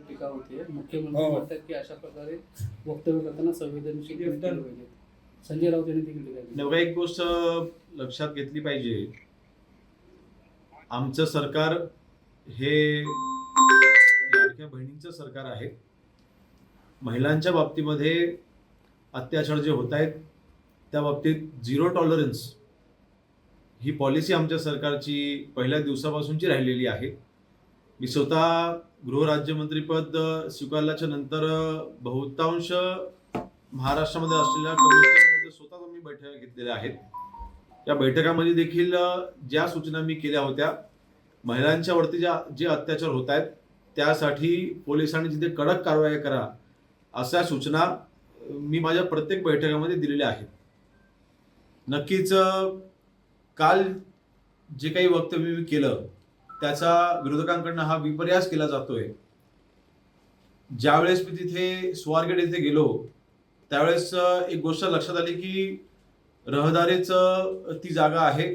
टीका होते. मुख्यमंत्री हो. म्हणतात की अशा प्रकारे वक्तव्य करताना संवेदनशील केले पाहिजे संजय राऊत यांनी देखील टीका केली. नेमका एक गोष्ट लक्षात घेतली पाहिजे. आमचं सरकार हे लाडक्या बहिणींचं सरकार आहे. महिलांच्या बाबतीमध्ये अत्याचार जे होत आहेत त्या बाबतीत झिरो टॉलरन्स ही पॉलिसी आमच्या सरकारची पहिल्या दिवसापासूनची राहिलेली आहे. मी स्वतः गृहराज्यमंत्रीपद स्वीकारल्याच्या नंतर बहुतांश महाराष्ट्रामध्ये असलेल्या कमिशनमध्ये स्वतः मी बैठका घेतलेल्या आहेत. या बैठकामध्ये देखील ज्या सूचना मी केल्या होत्या महिलांच्या वरती ज्या जे अत्याचार होत आहेत त्यासाठी पोलिसांनी जिथे कडक कारवाई करा अशा सूचना मी माझ्या प्रत्येक बैठकामध्ये दिलेल्या आहेत. नक्कीच काल जे काही वक्तव्य मी केलं त्याचा विरोधकांकडनं हा विपर्यास केला जातोय. ज्यावेळेस मी तिथे स्वारगेट येथे गेलो त्यावेळेस एक गोष्ट लक्षात आली की रहदारीचं ती जागा आहे.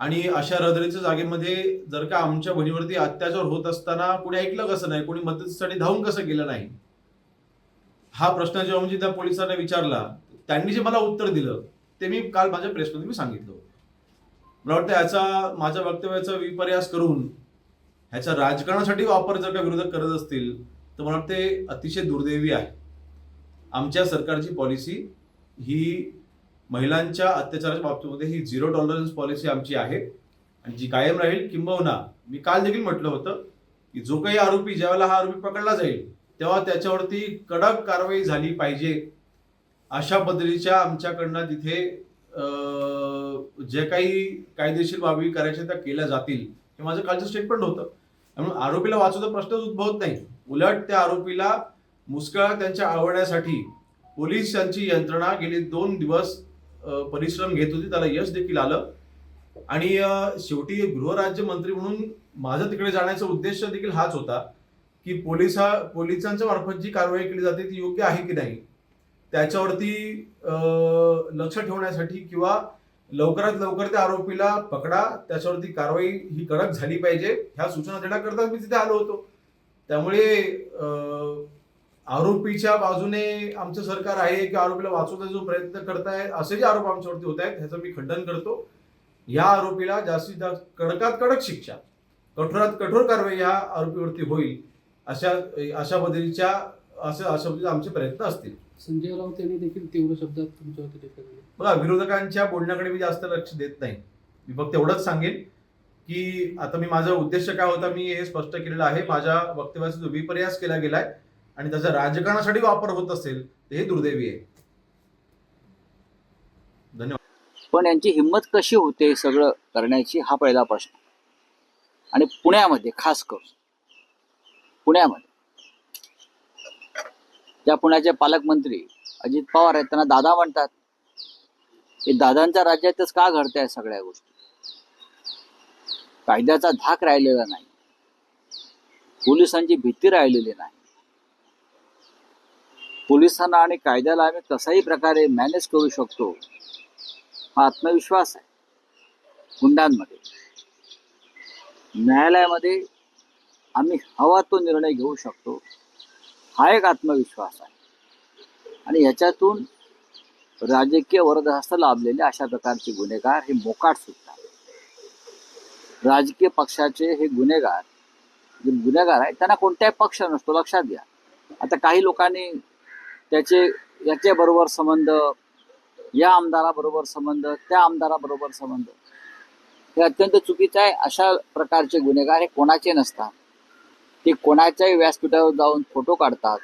आणि अशा रहदारीच्या जागेमध्ये जर का आमच्या बहिणीवरती अत्याचार होत असताना कोणी ऐकलं कसं नाही कोणी मदतीसाठी धावून कसं गेलं नाही? हा प्रश्न जेव्हा म्हणजे त्या पोलिसांना विचारला त्यांनी जे मला उत्तर दिलं ते मी काल माझ्या प्रेसमध्ये मी सांगितलं होतं. मला वाटतं याचा माझ्या वक्तव्याचा विपर्यास करून ह्याचा राजकारणासाठी वापर जर का विरोधक करत असतील तर मला वाटते अतिशय दुर्दैवी आहे. आमच्या सरकारची पॉलिसी ही महिलांच्या अत्याचाराच्या बाबतीमध्ये ही झिरो टॉलरन्स पॉलिसी आमची आहे. आणि जी कायम राहील किंबहुना मी काल देखील म्हटलं होतं की जो काही आरोपी ज्यावेळेला हा आरोपी पकडला जाईल तेव्हा त्याच्यावरती कडक कारवाई झाली पाहिजे. अशा पद्धतीच्या आमच्याकडनं तिथे जे काही कायदेशीर बाबी करायच्या त्या केल्या जातील हे माझं कालचं स्टेटमेंट होतं. त्यामुळे आरोपीला वाचवता प्रश्नच उद्भवत नाही. उलट त्या आरोपीला मुस्कळा त्यांच्या आवडण्यासाठी पोलिसांची यंत्रणा गेले दोन दिवस परिश्रम घेत होती. त्याला यश देखील आलं. आणि शेवटी गृहराज्य मंत्री म्हणून माझं तिकडे जाण्याचा उद्देश देखील हाच होता की पोलिसा पोलिसांच्या मार्फत जी कारवाई केली जाते ती योग्य आहे की नाही? त्याच्यावरती लक्ष ठेवण्यासाठी किंवा लवकरात लवकर त्या आरोपीला पकडा त्याच्यावरती कारवाई ही कडक झाली पाहिजे. ह्या सूचना देण्याकरताच मी तिथे आलो होतो. त्यामुळे आरोपीच्या बाजूने आमचं सरकार आहे की आरोपीला वाचवण्याचा जो प्रयत्न करताय असे जे आरोप आमच्यावरती होत आहेत ह्याचं मी खंडन करतो. या आरोपीला जास्तीत जास्त कडकात कडक शिक्षा कठोरात कठोर कारवाई या आरोपीवरती होईल अशा अशा पद्धतीच्या अशा अशा आमचे प्रयत्न असतील. संजय राऊत यांनी देखील तीव्र शब्दात तुमच्यावरती टीका केली. बघा विरोधकांच्या बोलण्याकडे मी जास्त लक्ष देत नाही. मी फक्त एवढंच सांगेन की आता मी माझा उद्देश काय होता मी हे स्पष्ट केलेलं आहे. माझ्या वक्तव्याचा जो विपर्यास केला गेलाय आणि त्याचा राजकारणासाठी वापर होत असेल तर हे दुर्दैवी आहे. धन्यवाद. पण यांची हिंमत कशी होते सगळं करण्याची हा पहिला प्रश्न. आणि पुण्यामध्ये खास करून पुण्यामध्ये ज्या पुण्याचे पालकमंत्री अजित पवार आहेत त्यांना दादा म्हणतात. हे दादांच्या राज्यातच का घडत्या सगळ्या गोष्टी? कायद्याचा धाक राहिलेला नाही. पोलिसांची भीती राहिलेली नाही. पोलिसांना आणि कायद्याला आम्ही कसाही प्रकारे मॅनेज करू शकतो हा आत्मविश्वास आहे. गुंडांमध्ये. न्यायालयामध्ये आम्ही हवा तो निर्णय घेऊ शकतो. हा एक आत्मविश्वास आहे. आणि ह्याच्यातून राजकीय वरदहस्त लाभलेले अशा प्रकारचे गुन्हेगार हे मोकाट सुटतात. राजकीय पक्षाचे हे गुन्हेगार जे गुन्हेगार आहेत त्यांना कोणताही पक्ष नसतो लक्षात घ्या. आता काही लोकांनी त्याचे याच्याबरोबर संबंध या आमदाराबरोबर संबंध त्या आमदाराबरोबर संबंध. हे अत्यंत चुकीचं आहे. अशा प्रकारचे गुन्हेगार हे कोणाचे नसतात? ते कोणाच्याही व्यासपीठावर जाऊन फोटो काढतात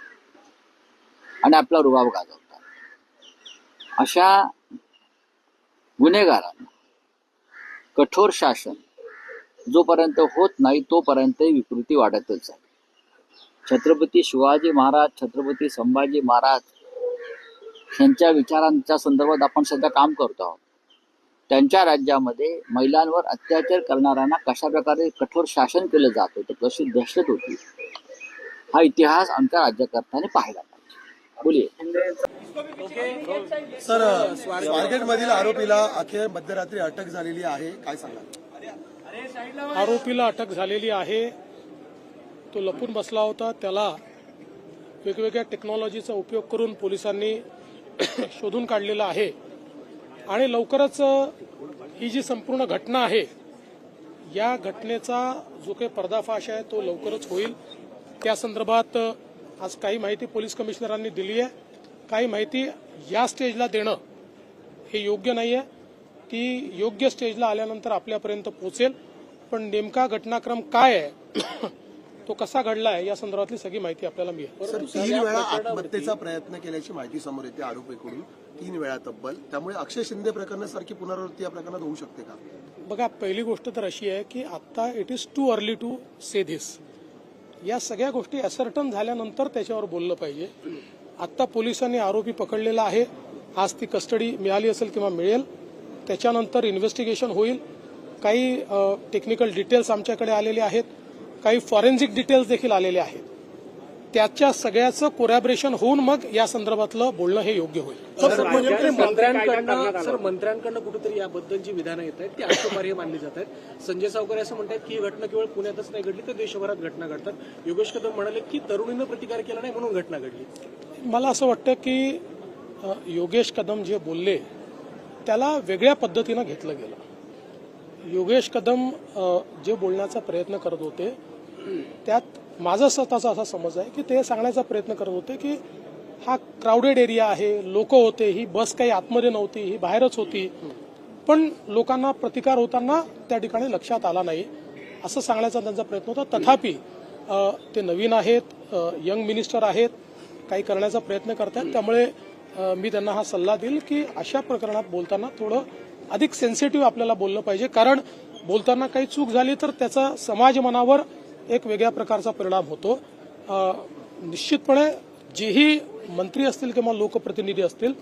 आणि आपला रुबाब गाजवतात. अशा गुन्हेगारांना कठोर शासन जोपर्यंत होत नाही तोपर्यंत विकृती वाढतच आहे. छत्रपती शिवाजी महाराज छत्रपती संभाजी महाराज यांच्या विचारांच्या संदर्भात आपण सध्या काम करतो आहोत. त्यांच्या राज्यामध्ये महिलांवर अत्याचार करणाऱ्यांना कशा प्रकारे कठोर शासन केलं जात होतं कशी दहशत होती हा इतिहास आमच्या राज्यकर्त्यांनी पाहिला बोलिये. सर स्वारगेट मधील आरोपीला अखेर मध्यरात्री अटक झालेली आहे काय सांगा आरोपीला अटक झालेली आहे. तो लपून बसला होता. त्याला वेगवेगळ्या टेक्नॉलॉजीचा उपयोग करून पोलिसांनी शोधून काढलेला आहे. आणि लवकरच ही जी संपूर्ण घटना आहे या घटनेचा जो काही पर्दाफाश आहे तो लवकरच होईल. त्या संदर्भात आज काही माहिती पोलीस कमिशनरांनी दिली आहे. काही माहिती या स्टेजला देणं हे योग्य नाही आहे ती योग्य स्टेजला आल्यानंतर आपल्यापर्यंत पोहोचेल पण नेमका घटनाक्रम काय आहे तो कसा घडला आहे या संदर्भातली सगळी माहिती आपल्याला मिळेल. सर तीन वेळा आत्महत्येचा प्रयत्न केल्याची माहिती समोर येते आरोपीकडून तीन वेळा तब्बल. त्यामुळे अक्षय शिंदे प्रकरणासारखी पुनरावृत्ती या प्रकरणात होऊ शकते का? बघा पहिली गोष्ट तर अशी आहे की आता it is too early to say this या सगळ्या गोष्टी असर्टन झाल्यानंतर त्याच्यावर बोललं पाहिजे. आत्ता पोलिसांनी आरोपी पकडलेला आहे. आज ती कस्टडी मिळाली असेल किंवा मिळेल त्याच्यानंतर इन्व्हेस्टिगेशन होईल. काही टेक्निकल डिटेल्स आमच्याकडे आलेले आहेत. काही फॉरेन्सिक डिटेल्स देखील आलेले आहेत. त्याच्या सगळ्याचं कोरॅबरेशन होऊन मग या संदर्भातलं बोलणं हे योग्य होईल. राज्यातल्या मंत्र्यांकडनं सर मंत्र्यांकडनं कुठेतरी याबद्दल जी विधानं येत आहेत. ती आक्षेपार्ह मानली जात आहेत. संजय सावकर असं म्हणतात की ही घटना केवळ पुण्यातच नाही घडली तर देशभरात घटना घडतात. योगेश कदम म्हणाले की तरुणीनं प्रतिकार केला नाही म्हणून घटना घडली. मला असं वाटतं की योगेश कदम जे बोलले त्याला वेगळ्या पद्धतीनं घेतलं गेलं. योगेश कदम जे बोलण्याचा प्रयत्न करत होते त्यात माझा स्वतःचा असा समज आहे की ते सांगण्याचा प्रयत्न करत होते की हा क्राऊडेड एरिया आहे लोक होते ही बस काही आतमध्ये नव्हती ही बाहेरच होती. पण लोकांना प्रतिकार होताना त्या ठिकाणी लक्षात आला नाही. असं सांगण्याचा त्यांचा प्रयत्न होता. तथापि ते नवीन आहेत यंग मिनिस्टर आहेत काही करण्याचा प्रयत्न करतात. त्यामुळे मी त्यांना हा सल्ला देईल की अशा प्रकरणात बोलताना थोडं अधिक सेन्सिटिव्ह आपल्याला बोललं पाहिजे. कारण बोलताना काही चूक झाली तर त्याचा समाज मनावर एक वेगळ्या प्रकारचा परिणाम होतो. निश्चितपणे जेही मंत्री असतील किंवा लोकप्रतिनिधी असतील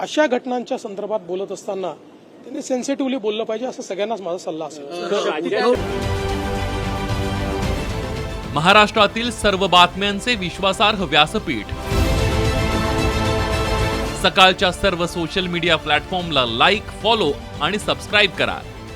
अशा घटनांच्या संदर्भात बोलत असताना त्यांनी सेन्सिटिव्हली बोललं पाहिजे असं सगळ्यांनाच माझा सल्ला असेल. महाराष्ट्रातील सर्व बातम्यांचे विश्वासार्ह व्यासपीठ. सकाळच्या सर्व सोशल मीडिया प्लॅटफॉर्मला लाईक फॉलो आणि सबस्क्राईब करा.